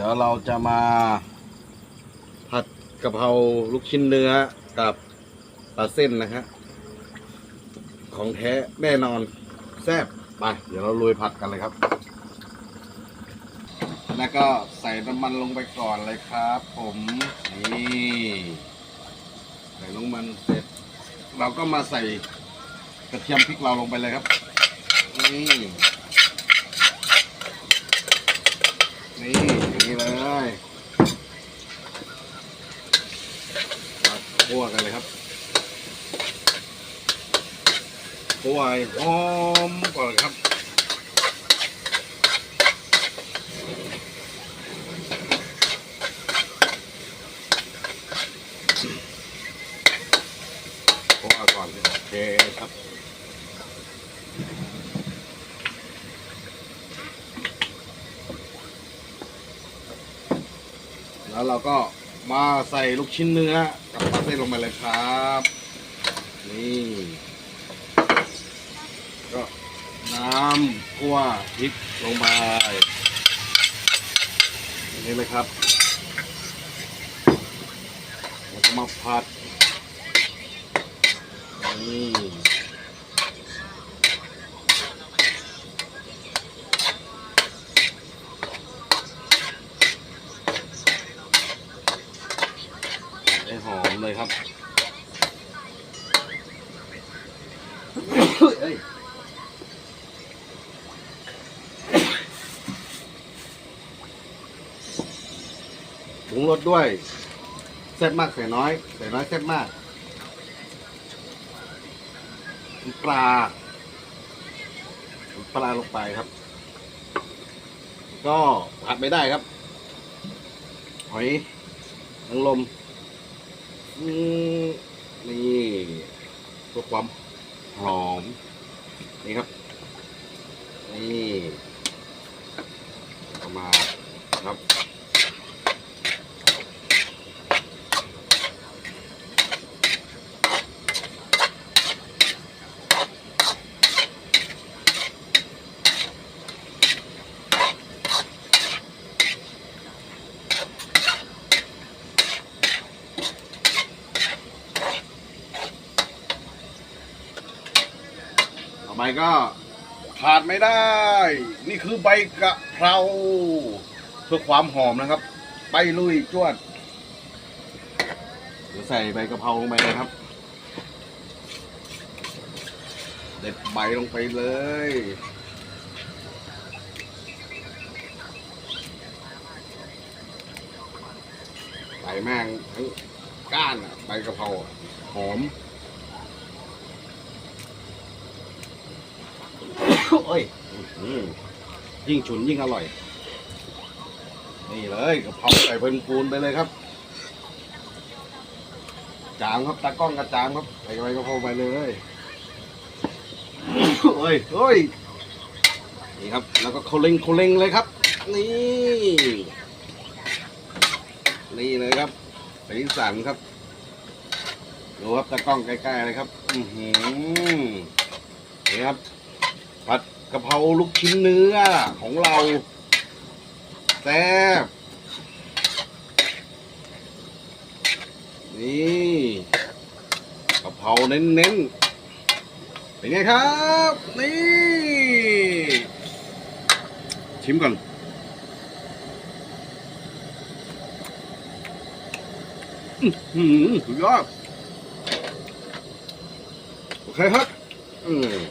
ดี๋ยวเราจะมา ผัดกะเพราลูกชิ้นเนื้อกับปลาเส้นนะฮะของแท้แน่นอนแซ่บไป เดี๋ยวเราลุยผัดกันเลยครับ แล้วก็ใส่น้ำมันลงไปก่อนเลยครับ ผมนี่ใส่น้ำมันเสร็จ เราก็มาใส่กระเทียมพริกเราลงไปเลยครับนี่ นี่อย่างนี้เลยมาคั่วกันเลยครับคั่วให้หอมก่อนครับคั่วก่อนโอเคครับ แล้วเราก็มาใส่ลูกชิ้นเนื้อกับปลาเส้นลงไปเลยครับ นี่ ก็น้ำคั่วพริกลงไปนี่เลยครับแล้วก็มาผัดนี่ ได้หอม เลยครับเอ้ยปรุงรสด้วยแซ่บมากใส่น้อยใส่น้อยแซ่บมากปลาปลาลงไปครับ ก็ผัดไม่ได้ครับ หอยนางรม นี่นี่เพื่อความหอม นี่ครับ นี่เอามาครับ ไปก็ขาดไม่ได้ นี่คือใบกะเพราเพื่อความหอมนะครับ ไปลุยจวดเดี๋ยวใส่ใบกะเพราลงไปเลยครับเด็ดใบลงไปเลยใส่แม่งทั้งก้านอะใบกะเพราหอม โอ้ยอื้อยิ่งฉุนยิ่งอร่อย นี่เลยกะเพราใส่เป็นปูนไปเลยครับ จางครับตากล้องกระจางครับใส่ไปกะเพราไปเลยโอ้ยโอ้ยนี่ครับ แล้วก็โคเล็งโคเล็งเลยครับ นี่ นี่เลยครับสีสันครับดูครับตากล้องใกล้ๆเลยครับ อือหือนี่ครับ ผัดกะเพราลูกชิ้นเนื้อของเราแซ่บนี่กะเพราเน้นๆ เป็นไงครับ นี่ ชิมก่อนอื้อหือสุดยอดโอเคครับ อืม